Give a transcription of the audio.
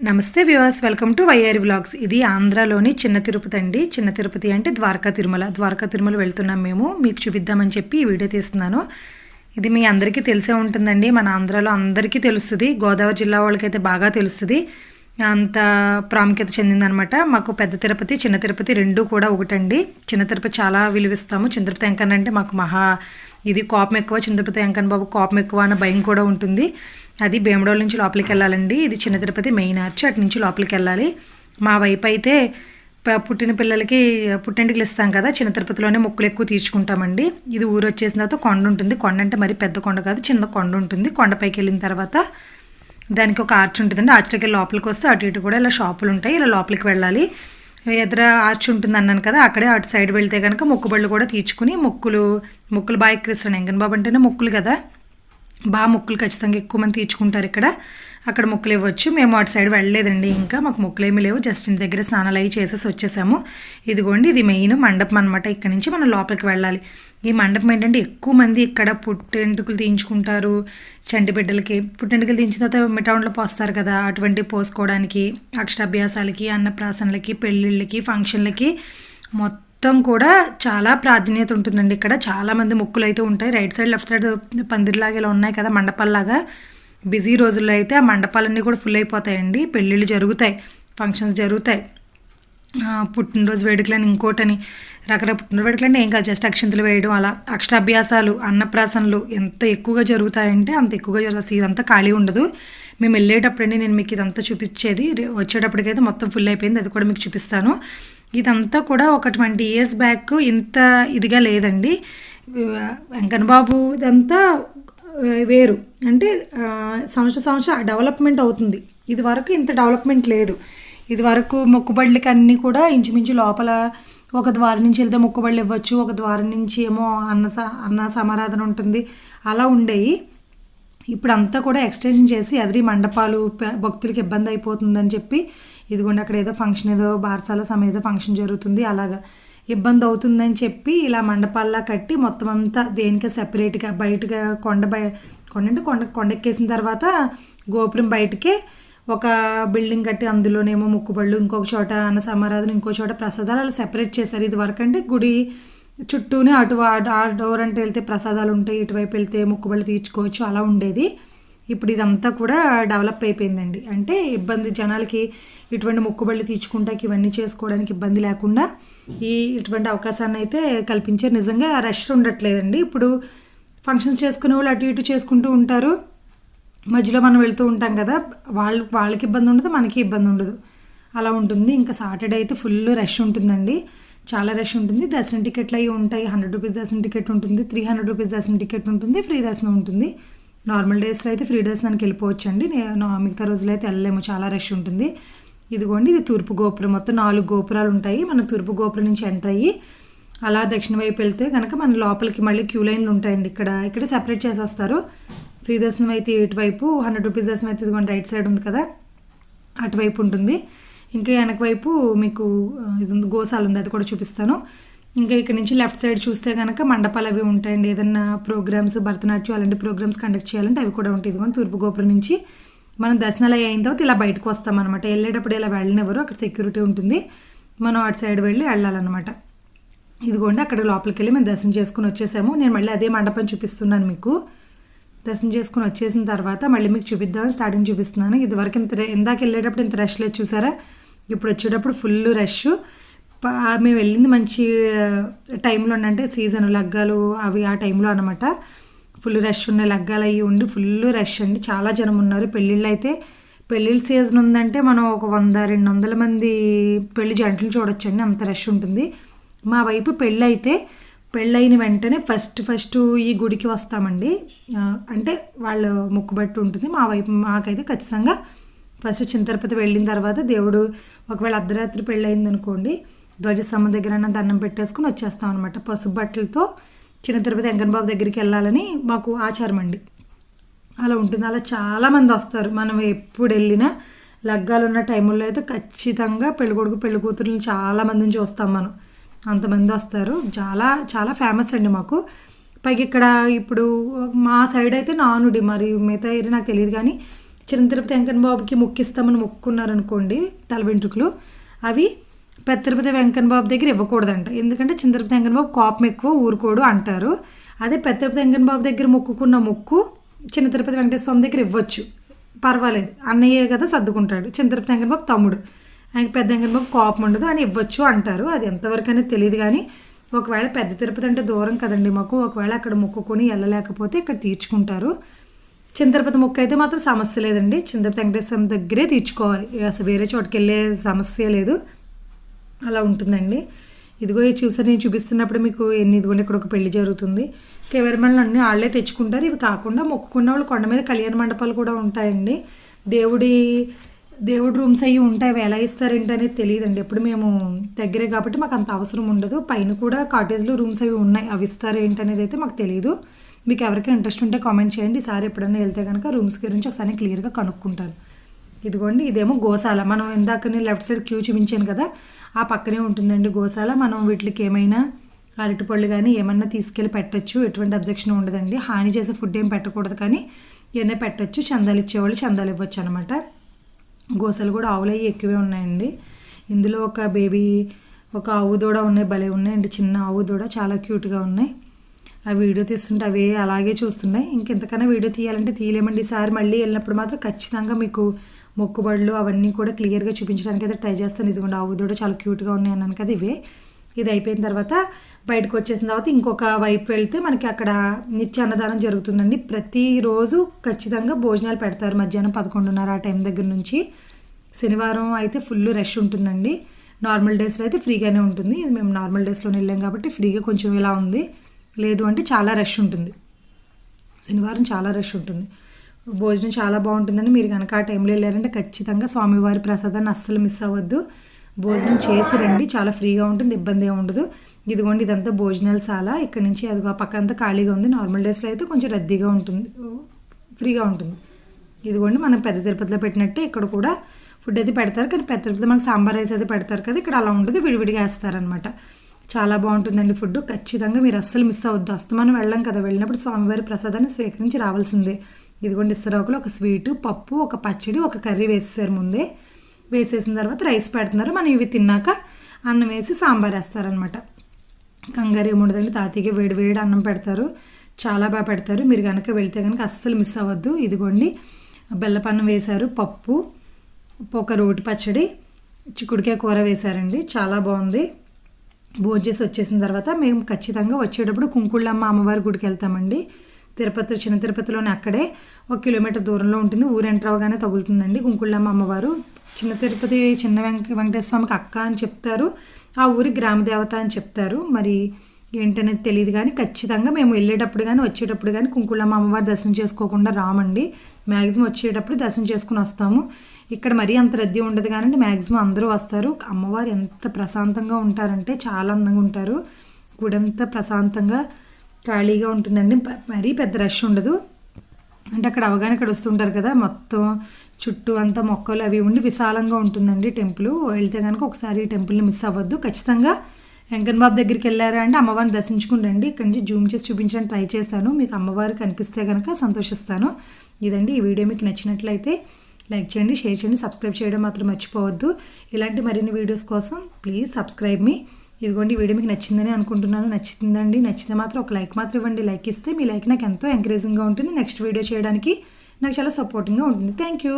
నమస్తే viewers welcome to YR vlogs. ఇది ఆంధ్రాలోని చిన్న తిరుపతి అండి. చిన్న తిరుపతి అంటే ద్వారకా తిరుమల. ద్వారకా తిరుమల వెళ్తున్నాం మేము. మీకు చూపిద్దామని చెప్పి ఈ వీడియో తీస్తున్నాను. ఇది మీ అందరికీ తెలిసే ఉంటుందండి. మన ఆంధ్రాలో అందరికీ తెలుస్తుంది. గోదావరి జిల్లా వాళ్ళకైతే బాగా తెలుస్తుంది. అంత ప్రాముఖ్యత చెందిందనమాట. మాకు పెద్ద తిరుపతి చిన్న తిరుపతి రెండు కూడా ఒకటండి. చిన్న తిరుపతి చాలా విలువిస్తాము. చిన్న తిరుపతి వెంకన్న అంటే మాకు మహా ఇది కోపం ఎక్కువ. చిన్న తిరుపతి వెంకన్న బాబు కోపం ఎక్కువ అన్న భయం కూడా ఉంటుంది. అది భీమడోల నుంచి లోపలికి వెళ్ళాలండి. ఇది చిన్న తిరుపతి మెయిన్ ఆర్చ్. అటు నుంచి లోపలికి వెళ్ళాలి. మా వైపు అయితే పుట్టిన పిల్లలకి పుట్టింటికి ఇస్తాం కదా. చిన్న తిరుపతిలోనే మొక్కులు ఎక్కువ తీర్చుకుంటామండి. ఇది ఊరు వచ్చేసిన తర్వాత కొండ ఉంటుంది. కొండ అంటే మరి పెద్ద కొండ కాదు చిన్న కొండ ఉంటుంది. కొండపైకి వెళ్ళిన తర్వాత దానికి ఒక ఆర్చ్ ఉంటుందండి. ఆర్చ్లోకి వెళ్ళి లోపలికి వస్తే అటు ఇటు కూడా ఇలా షాపులు ఉంటాయి. ఇలా లోపలికి వెళ్ళాలి. ఎదుర ఆర్చ్ ఉంటుంది అన్నాను కదా అక్కడే అటు సైడ్ వెళ్తే కనుక మొక్కుబళ్ళు కూడా తీర్చుకుని మొక్కులు మొక్కులు బాగా ఎక్కిస్తాను ఎంగన్ బాబు అంటేనే మొక్కులు కదా. బాగా మొక్కులు ఖచ్చితంగా ఎక్కువ మంది తీర్చుకుంటారు ఇక్కడ. అక్కడ మొక్కులు ఇవ్వచ్చు. మేము అటు సైడ్ వెళ్ళలేదండి ఇంకా. మాకు మొక్కులు ఏమీ లేవు. జస్ట్ ఇంటి దగ్గర స్నానాలు అవి చేసేసి వచ్చేసాము. ఇదిగోండి ఇది మెయిన్ మండపం అనమాట ఇక్కడ నుంచి మనం లోపలికి వెళ్ళాలి. ఈ మండపం ఏంటంటే ఎక్కువ మంది ఇక్కడ పుట్టెంటుకులు తీయించుకుంటారు. చంటి బిడ్డలకి. పుట్టెంటుకలు తీయించిన తర్వాత మిటౌన్లో పోస్తారు కదా. అటువంటి పోసుకోవడానికి అక్షరాభ్యాసాలకి అన్నప్రాసనలకి పెళ్ళిళ్ళకి ఫంక్షన్లకి మొత్తం మొత్తం కూడా చాలా ప్రాధాన్యత ఉంటుందండి ఇక్కడ. చాలా మంది మొక్కులు అయితే ఉంటాయి. రైట్ సైడ్ లెఫ్ట్ సైడ్ పందిరిలాగా ఇలా ఉన్నాయి కదా మండపాల్లాగా. బిజీ రోజుల్లో అయితే ఆ మండపాలన్నీ కూడా ఫుల్ అయిపోతాయండి. పెళ్ళిళ్ళు జరుగుతాయి. ఫంక్షన్స్ జరుగుతాయి. పుట్టినరోజు వేడుకలని ఇంకోటని రకరకాల పుట్టినరోజు వేడుకలని ఏం కాదు. జస్ట్ అక్షంతలు వేయడం అలా. అక్షరాభ్యాసాలు అన్నప్రాసనలు ఎంత ఎక్కువగా జరుగుతాయంటే అంత ఎక్కువగా జరుగుతుంది ఇదంతా ఖాళీ ఉండదు. మేము వెళ్ళేటప్పుడండి నేను మీకు ఇదంతా చూపించేది. వచ్చేటప్పటికైతే మొత్తం ఫుల్ అయిపోయింది. అది కూడా మీకు చూపిస్తాను. ఇదంతా కూడా ఒక ట్వంటీ ఇయర్స్ బ్యాక్ ఇంత ఇదిగా లేదండి. వెంకన్న బాబు ఇదంతా వేరు. అంటే సంవత్సర సంవత్సరం డెవలప్మెంట్ అవుతుంది. ఇది వరకు ఇంత డెవలప్మెంట్ లేదు. ఇది వరకు మొక్కుబళ్ళకి అన్నీ కూడా ఇంచుమించు లోపల ఒక ద్వారం నుంచి వెళ్తే మొక్కుబళ్ళు ఇవ్వచ్చు ఒక ద్వారం నుంచి ఏమో అన్న స అన్న సమారాధన ఉంటుంది. అలా ఉండేవి ఇప్పుడు అంతా కూడా ఎక్స్టెన్షన్ చేసి ఎదిరి మండపాలు భక్తులకి ఇబ్బంది అయిపోతుందని చెప్పి ఇదిగోండి అక్కడ ఏదో ఫంక్షన్ ఏదో బారసాల సమయం ఏదో ఫంక్షన్ జరుగుతుంది అలాగా ఇబ్బంది అవుతుందని చెప్పి ఇలా మండపాల్లా కట్టి మొత్తం అంతా దేనికి సెపరేట్గా బయటగా కొండ బయ కొండ అంటే కొండ కొండెక్కేసిన తర్వాత గోపురం బయటకే ఒక బిల్డింగ్ కట్టి అందులోనేమో ముక్కుబళ్ళు ఇంకొక చోట అన్న సమారాధన ఇంకో చోట ప్రసాదాలు అలా సెపరేట్ చేశారు. ఇది వరకు అంటే గుడి చుట్టూనే అటు ఆ- ఆ డోర్ అంటే వెళ్తే ప్రసాదాలు ఉంటాయి ఇటువైపు వెళ్తే ముక్కుబళ్ళు తీర్చుకోవచ్చు అలా ఉండేది. ఇప్పుడు ఇదంతా కూడా డెవలప్ అయిపోయిందండి. అంటే ఇబ్బంది జనాలకి ఇటువంటి మొక్కుబళ్ళు తీర్చుకుంటాకి ఇవన్నీ చేసుకోవడానికి ఇబ్బంది లేకుండా ఈ ఇటువంటి అవకాశాన్ని అయితే కల్పించే నిజంగా రష్ ఉండట్లేదండి. ఇప్పుడు ఫంక్షన్స్ చేసుకునే వాళ్ళు అటు ఇటు చేసుకుంటూ ఉంటారు. మధ్యలో మనం వెళ్తూ ఉంటాం కదా వాళ్ళు వాళ్ళకి ఇబ్బంది ఉండదు మనకి ఇబ్బంది ఉండదు. అలా ఉంటుంది. ఇంకా సాటర్డే అయితే ఫుల్ రష్ ఉంటుందండి. చాలా రష్ ఉంటుంది. దర్శనం టికెట్లు అవి ఉంటాయి. హండ్రెడ్ రూపీస్ దర్శనం టికెట్ ఉంటుంది. త్రీ హండ్రెడ్ రూపీస్ దర్శనం టికెట్ ఉంటుంది. ఫ్రీ దర్శనం ఉంటుంది. నార్మల్ డేస్లో అయితే ఫ్రీ దర్శనానికి వెళ్ళిపోవచ్చు అండి నేను మిగతా రోజులు అయితే వెళ్ళలేము. చాలా రష్ ఉంటుంది. ఇదిగోండి ఇది తూర్పు గోపురం. మొత్తం నాలుగు గోపురాలు ఉంటాయి. మనం తూర్పు గోపురం నుంచి ఎంటర్ అయ్యి అలా దక్షిణ వైపు వెళ్తే కనుక మన లోపలికి మళ్ళీ క్యూ లైన్లు ఉంటాయండి. ఇక్కడ ఇక్కడ సెపరేట్ చేసేస్తారు. ఫ్రీ దర్శనం అయితే ఇటువైపు హండ్రెడ్ రూపీస్ దర్శనం అయితే ఇదిగోండి రైట్ సైడ్ ఉంది కదా. అటువైపు ఉంటుంది. ఇంకా వెనక వైపు మీకు ఇది ఉంది గోశాల ఉంది. అది కూడా చూపిస్తాను. ఇంకా ఇక్కడ నుంచి లెఫ్ట్ సైడ్ చూస్తే కనుక మండపాలు అవి ఉంటాయండి. ఏదన్నా ప్రోగ్రామ్స్ భరతనాట్యం అలాంటి ప్రోగ్రామ్స్ కండక్ట్ చేయాలంటే అవి కూడా ఉంటాయి. ఇదిగోండి తూర్పు గోపురం నుంచి మనం దర్శనాలు అయిన తర్వాత ఇలా బయటకు వస్తాం అనమాట వెళ్ళేటప్పుడు ఇలా వెళ్ళినెవరు అక్కడ సెక్యూరిటీ ఉంటుంది. మనం అటు సైడ్ వెళ్ళి వెళ్ళాలన్నమాట. ఇదిగోండి అక్కడ లోపలికి వెళ్ళి మేము దర్శనం చేసుకుని వచ్చేసాము. నేను మళ్ళీ అదే మండపం చూపిస్తున్నాను మీకు. దర్శనం చేసుకుని వచ్చేసిన తర్వాత మళ్ళీ మీకు చూపిద్దామని స్టార్టింగ్ చూపిస్తున్నాను. ఇదివరకు ఇంత ఇందాక వెళ్ళేటప్పుడు ఇంత రష్ లేదు చూసారా? ఇప్పుడు వచ్చేటప్పుడు ఫుల్ రష్ మేము వెళ్ళింది మంచి టైంలో అంటే సీజన్ లగ్గాలు అవి ఆ టైంలో అనమాట ఫుల్ రష్ ఉన్న లగ్గాలు అవి ఉండి ఫుల్ రష్ అండి. చాలా జనం ఉన్నారు. పెళ్ళిళ్ళు అయితే పెళ్ళిళ్ళ సీజన్ ఉందంటే మనం ఒక వంద రెండు వందల మంది పెళ్ళి జంటలు చూడొచ్చండి. అంత రష్ ఉంటుంది. మా వైపు పెళ్ళి అయితే పెళ్ళైన వెంటనే ఫస్ట్ ఫస్ట్ ఈ గుడికి వస్తామండి. అంటే వాళ్ళ మొక్కుబట్టి ఉంటుంది. మా వైపు మాకైతే ఖచ్చితంగా ఫస్ట్ చిన్న వెళ్ళిన తర్వాత దేవుడు ఒకవేళ అర్ధరాత్రి పెళ్ళయింది అనుకోండి ధ్వజస్తంభం దగ్గర దండం పెట్టేసుకుని వచ్చేస్తాం అనమాట పసుపు బట్టలతో చిన్న తిరుపతి వెంకటబాబు బాబు దగ్గరికి వెళ్ళాలని మాకు ఆచారం అండి. అలా ఉంటుంది. అలా చాలామంది వస్తారు. మనం ఎప్పుడు వెళ్ళినా లగ్గాలు ఉన్న టైంలో అయితే ఖచ్చితంగా పెళ్ళికొడుకు పెళ్ళి కూతురుని చాలామందిని చూస్తాం మనం. అంతమంది వస్తారు. చాలా చాలా ఫేమస్ అండి మాకు. పైకి ఇక్కడ ఇప్పుడు మా సైడ్ అయితే నానుడి. మరి మిగతా ఏరియా నాకు తెలియదు కానీ చిన్న తిరుపతి వెంకన్న బాబుకి మొక్కిస్తామని మొక్కున్నారనుకోండి తల వెంట్రుకలు అవి పెద్ద తిరుపతి వెంకన్న బాబు దగ్గర ఇవ్వకూడదంట. ఎందుకంటే చిన్న తిరుపతి వెంకన్న బాబు కోపం ఎక్కువ ఊరుకోడు అంటారు. అదే పెద్ద తిరుపతి వెంకన్న బాబు దగ్గర మొక్కుకున్న మొక్కు చిన్న తిరుపతి వెంకటేశ్వర స్వామి దగ్గర ఇవ్వచ్చు. పర్వాలేదు. అన్నయ్యే కదా సర్దుకుంటాడు. చిన్న తిరుపతి వెంకన్న బాబు తమ్ముడు. ఆయనకి పెద్ద వెంకన్న బాబు కోపం ఉండదు అని ఇవ్వచ్చు అంటారు. అది ఎంతవరకు అనేది తెలియదు కానీ ఒకవేళ పెద్ద తిరుపతి అంటే దూరం కదండి మాకు. ఒకవేళ అక్కడ మొక్కుకొని వెళ్ళలేకపోతే ఇక్కడ తీర్చుకుంటారు. చిన్న తిరుపతి మొక్క అయితే మాత్రం సమస్య లేదండి. చిన్న తిరుపతి దగ్గరే తీర్చుకోవాలి. అసలు వేరే చోటుకి వెళ్ళే సమస్య లేదు. అలా ఉంటుందండి. ఇదిగో ఇది చూసారు నేను చూపిస్తున్నప్పుడు మీకు ఎన్ని ఇదిగోండి ఇక్కడ ఒక పెళ్ళి జరుగుతుంది. కెమెరామెన్లు అన్నీ వాళ్ళే తెచ్చుకుంటారు. ఇవి కాకుండా మొక్కుకున్న వాళ్ళు కొండ మీద కళ్యాణ మండపాలు కూడా ఉంటాయండి. దేవుడి దేవుడి రూమ్స్ అవి ఉంటాయి. అవి ఎలా ఇస్తారేంటి అనేది తెలియదండి. ఎప్పుడు మేము దగ్గరే కాబట్టి మాకు అంత అవసరం ఉండదు. పైన కూడా కాటేజ్లో రూమ్స్ అవి ఉన్నాయి. అవి ఇస్తారేంటి అనేది అయితే మాకు తెలియదు మీకు ఎవరికైనా ఇంట్రెస్ట్ ఉంటే కామెంట్ చేయండి. ఈసారి ఎప్పుడైనా వెళ్తే కనుక రూమ్స్ గురించి ఒకసారి క్లియర్గా కనుక్కుంటాను. ఇదిగోండి ఇదేమో గోశాల. మనం ఇందాకనే లెఫ్ట్ సైడ్ క్యూ చూపించాను కదా ఆ పక్కనే ఉంటుందండి గోశాల. మనం వీటికి ఏమైనా అరటిపళ్ళు కానీ ఏమన్నా తీసుకెళ్ళి పెట్టచ్చు. ఎటువంటి అబ్జెక్షన్ ఉండదండి. హాని చేసే ఫుడ్ ఏం పెట్టకూడదు కానీ ఏమైనా పెట్టచ్చు. చందాలు ఇచ్చేవాళ్ళు చందాలు ఇవ్వచ్చు అనమాట గోసలు కూడా ఆవులు అవి ఎక్కువే ఉన్నాయండి. ఇందులో ఒక బేబీ ఒక ఆవు దూడ ఉన్నాయి భలే ఉన్నాయండి. చిన్న ఆవు దూడ చాలా క్యూట్గా ఉన్నాయి. ఆ వీడియో తీస్తుంటే అవి అలాగే చూస్తున్నాయి. ఇంకెంతకన్నా వీడియో తీయాలంటే తీయలేమండి. ఈసారి మళ్ళీ వెళ్ళినప్పుడు మాత్రం ఖచ్చితంగా మీకు మొక్కుబడులు అవన్నీ కూడా క్లియర్గా చూపించడానికి అయితే ట్రై చేస్తాను. ఇదిగోండి ఆవు దూడ చాలా క్యూట్గా ఉన్నాయి అన్నాను కదా ఇవే. ఇది అయిపోయిన తర్వాత బయటకు వచ్చేసిన తర్వాత ఇంకొక వైపు వెళ్తే మనకి అక్కడ నిత్య అన్నదానం జరుగుతుందండి. ప్రతిరోజు ఖచ్చితంగా భోజనాలు పెడతారు మధ్యాహ్నం పదకొండున్నర ఆ టైం దగ్గర నుంచి. శనివారం అయితే ఫుల్ రష్ ఉంటుందండి. నార్మల్ డేస్లో అయితే ఫ్రీగానే ఉంటుంది. ఇది మేము నార్మల్ డేస్లోనే వెళ్ళాం కాబట్టి ఫ్రీగా కొంచెం ఇలా ఉంది. లేదు అంటే చాలా రష్ ఉంటుంది. శనివారం చాలా రష్ ఉంటుంది. భోజనం చాలా బాగుంటుందని మీరు కనుక ఆ టైంలో వెళ్ళారంటే ఖచ్చితంగా స్వామివారి ప్రసాదాన్ని అస్సలు మిస్ అవ్వద్దు. భోజనం చేసి రండి చాలా ఫ్రీగా ఉంటుంది ఇబ్బంది ఉండదు. ఇదిగోండి ఇదంతా భోజనాల సాల. ఇక్కడ నుంచి అదిగో పక్క అంతా ఖాళీగా ఉంది. నార్మల్ డేస్లో అయితే కొంచెం రద్దీగా ఉంటుంది. ఫ్రీగా ఉంటుంది. ఇదిగోండి మనం పెద్ద తిరుపతిలో పెట్టినట్టే ఇక్కడ కూడా ఫుడ్ అయితే పెడతారు. కానీ పెద్ద తిరుపతిలో మనకు సాంబార్ రైస్ అయితే పెడతారు కదా ఇక్కడ అలా ఉంటుంది విడివిడిగా వేస్తారనమాట చాలా బాగుంటుందండి ఫుడ్ ఖచ్చితంగా మీరు అస్సలు మిస్ అవ్వద్దు. అస్తమానం వెళ్ళాం కదా వెళ్ళినప్పుడు స్వామివారి ప్రసాదాన్ని స్వీకరించి రావాల్సిందే. ఇదిగోండి ఇస్తరాకులు ఒక స్వీటు పప్పు ఒక పచ్చడి ఒక కర్రీ వేసేసారు ముందే. వేసేసిన తర్వాత రైస్ పెడుతున్నారు. మనం ఇవి తిన్నాక అన్నం వేసి సాంబార్ వేస్తారనమాట కంగారు ఏముండదండి తాతయ్యకి వేడి వేడి అన్నం పెడతారు. చాలా బాగా పెడతారు. మీరు కనుక వెళ్తే కనుక అస్సలు మిస్ అవ్వద్దు. ఇదిగోండి బెల్లపన్నం వేశారు పప్పు ఒక రోటి పచ్చడి చిక్కుడుకాయ కూర వేశారండి. చాలా బాగుంది. భోజనం చేసి వచ్చేసిన తర్వాత మేము ఖచ్చితంగా వచ్చేటప్పుడు కుంకుళ్ళమ్మ అమ్మవారి గుడికి వెళ్తామండి. తిరుపతి చిన్న తిరుపతిలోనే అక్కడే ఒక కిలోమీటర్ దూరంలో ఉంటుంది. ఊరు ఎంటర్ అవగానే తగులుతుందండి. కుంకుళ్ళమ్మ అమ్మవారు చిన్న తిరుపతి చిన్న వెంక వెంకటేశ్వర స్వామికి అక్క అని చెప్తారు. ఆ ఊరి గ్రామ దేవత అని చెప్తారు. మరి ఏంటనేది తెలియదు కానీ ఖచ్చితంగా మేము వెళ్ళేటప్పుడు కానీ వచ్చేటప్పుడు కానీ కుంకుళ్ళమ్మ అమ్మవారి దర్శనం చేసుకోకుండా రామండి. మ్యాక్సిమం వచ్చేటప్పుడు దర్శనం చేసుకుని వస్తాము. ఇక్కడ మరీ అంత రద్దీ ఉండదు కానీ మ్యాక్సిమం అందరూ వస్తారు. అమ్మవారు ఎంత ప్రశాంతంగా ఉంటారంటే చాలా అందంగా ఉంటారు. గుడంతా ప్రశాంతంగా ఖాళీగా ఉంటుందండి. ప- మరీ పెద్ద రష్ ఉండదు. అంటే అక్కడ అవగానే ఇక్కడ వస్తుంటారు కదా మొత్తం చుట్టూ అంతా మొక్కలు అవి ఉండి విశాలంగా ఉంటుందండి టెంపుల్. వెళ్తే కనుక ఒకసారి ఈ టెంపుల్ని మిస్ అవ్వద్దు. ఖచ్చితంగా వెంకన్ బాబు దగ్గరికి వెళ్ళారా అంటే అమ్మవారిని దర్శించుకుని రండి ఇక్కడి నుంచి జూమ్ చేసి చూపించడానికి ట్రై చేశాను. మీకు అమ్మవారు కనిపిస్తే కనుక సంతోషిస్తాను. ఇదండి ఈ వీడియో. మీకు నచ్చినట్లయితే లైక్ చేయండి షేర్ చేయండి సబ్స్క్రైబ్ చేయడం మాత్రం మర్చిపోవద్దు. ఇలాంటి మరిన్ని వీడియోస్ కోసం ప్లీజ్ సబ్స్క్రైబ్ మీ. ఇదిగోండి వీడియో మీకు నచ్చిందని అనుకుంటున్నాను. నచ్చిందండి నచ్చితే మాత్రం ఒక లైక్ మాత్రం ఇవ్వండి. లైక్ ఇస్తే మీ లైక్ నాకు ఎంతో ఎంకరేజింగ్గా ఉంటుంది. నెక్స్ట్ వీడియో చేయడానికి నాకు చాలా సపోర్టింగ్గా ఉంటుంది. Thank you.